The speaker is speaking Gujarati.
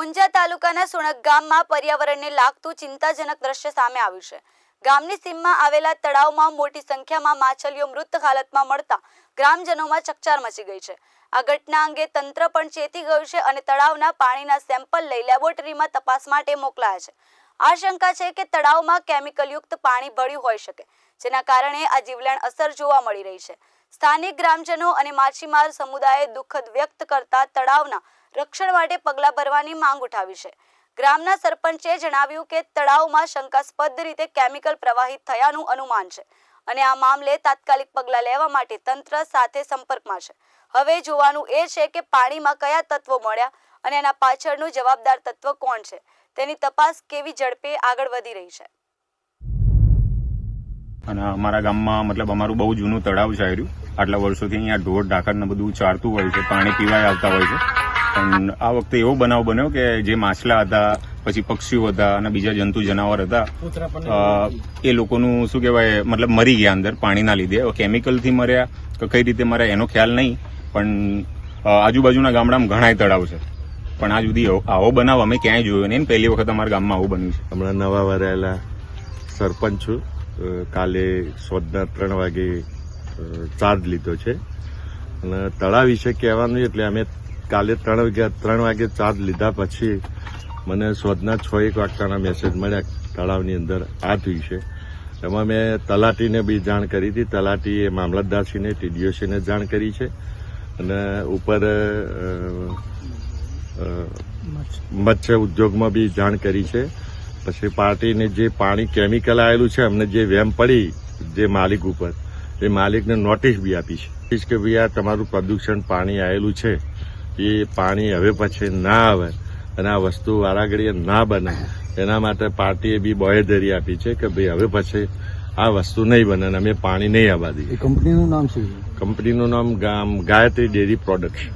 ઊંઝા તાલુકાના સુણક ગામમાં પર્યાવરણને લાગતું ચિંતાજનક દ્રશ્ય સામે આવ્યું છે. ગામની સીમમાં આવેલા તળાવમાં મોટી સંખ્યામાં માછલીઓ મૃત હાલતમાં મળતા ગ્રામજનોમાં ચકચાર મચી ગઈ છે. આ ઘટના અંગે તંત્ર પણ ચેતી ગયું છે અને તળાવના પાણીના સેમ્પલ લઈ લેબોરેટરીમાં તપાસ માટે મોકલાયા છે. આશંકા છે કે તળાવમાં કેમિકલયુક્ત પાણી ભળ્યું હોઈ શકે, જેના કારણે આ જીવલેણ અસર જોવા મળી રહી છે. સ્થાનિક ગ્રામજનો અને માછીમાર સમુદાયે દુઃખદ વ્યક્ત કરતા તળાવના રક્ષણ માટે પગલાં ભરવાની માંગ ઉઠાવી છે. ગ્રામના સરપંચે જણાવ્યું કે તળાવમાં શંકાસ્પદ રીતે કેમિકલ પ્રવાહિત થયાનું અનુમાન છે અને આ મામલે તાત્કાલિક પગલાં લેવા માટે તંત્ર સાથે સંપર્કમાં છે. હવે જોવાનું એ છે કે પાણીમાં કયા તત્વો મળ્યા અને એના પાછળનું જવાબદાર તત્વ કોણ છે? તેની તપાસ કેવી ઝડપે આગળ વધી રહી છે? અને અમારા ગામમાં મતલબ અમારું બહુ જૂનું તળાવ છે આવ્યું આટલા વર્ષોથી અહીંયા ઢોર ઢાકર ને બધું ચારતું હોય છે, પાણી પીવાય આવતા હોય છે. પણ આ વખતે એવો બનાવ બન્યો કે જે માછલા હતા, પછી પક્ષીઓ હતા અને બીજા જંતુ, જનાવર હતા એ લોકોનું શું કહેવાય, મતલબ મરી ગયા અંદર પાણીના લીધે. કેમિકલથી મર્યા કે કઈ રીતે મર્યા એનો ખ્યાલ નહીં, પણ આજુબાજુના ગામડામાં ઘણાય તળાવ છે. પણ આ સુધી આવો- બનાવ અમે ક્યાંય જોયો નહીં પહેલી વખત અમારા ગામમાં આવું બન્યું છે. હમણાં નવા વરાયેલા સરપંચ છું. કાલે સોદના ત્રણ વાગે ચાર્જ લીધો છે. અને તળાવ વિશે કહેવાનું એટલે અમે કાલે ત્રણ વાગ્યા ત્રણ વાગે ચાર્જ લીધા પછી મને સોદના છ એક વાગતાના મેસેજ મળ્યા તળાવની અંદર આ થયું છે. એમાં મેં તલાટીને બી જાણ કરી હતી. તલાટીએ મામલતદારશ્રીને, ટીડીઓશ્રીને જાણ કરી છે. અને ઉપર મત્સ્ય ઉદ્યોગમાં બી જાણ કરી છે. પછી પાર્ટીને જે પાણી કેમિકલ આવેલું છે અમને જે વેમ પડી જે માલિક ઉપર એ માલિકને નોટિસ બી આપી છે. કે ભાઈ આ તમારું પ્રદૂષણ પાણી આવેલું છે. એ પાણી હવે પછી ના આવે અને આ વસ્તુ વારાઘડીએ ના બને એના માટે પાર્ટીએ બી બોહેધરી આપી છે કે ભાઈ હવે પછી આ વસ્તુ નહીં બને અને અમે પાણી નહીં આવવા દઈએ કંપનીનું નામ શું છે? કંપનીનું નામ ગામ ગાયત્રી ડેરી પ્રોડક્ટ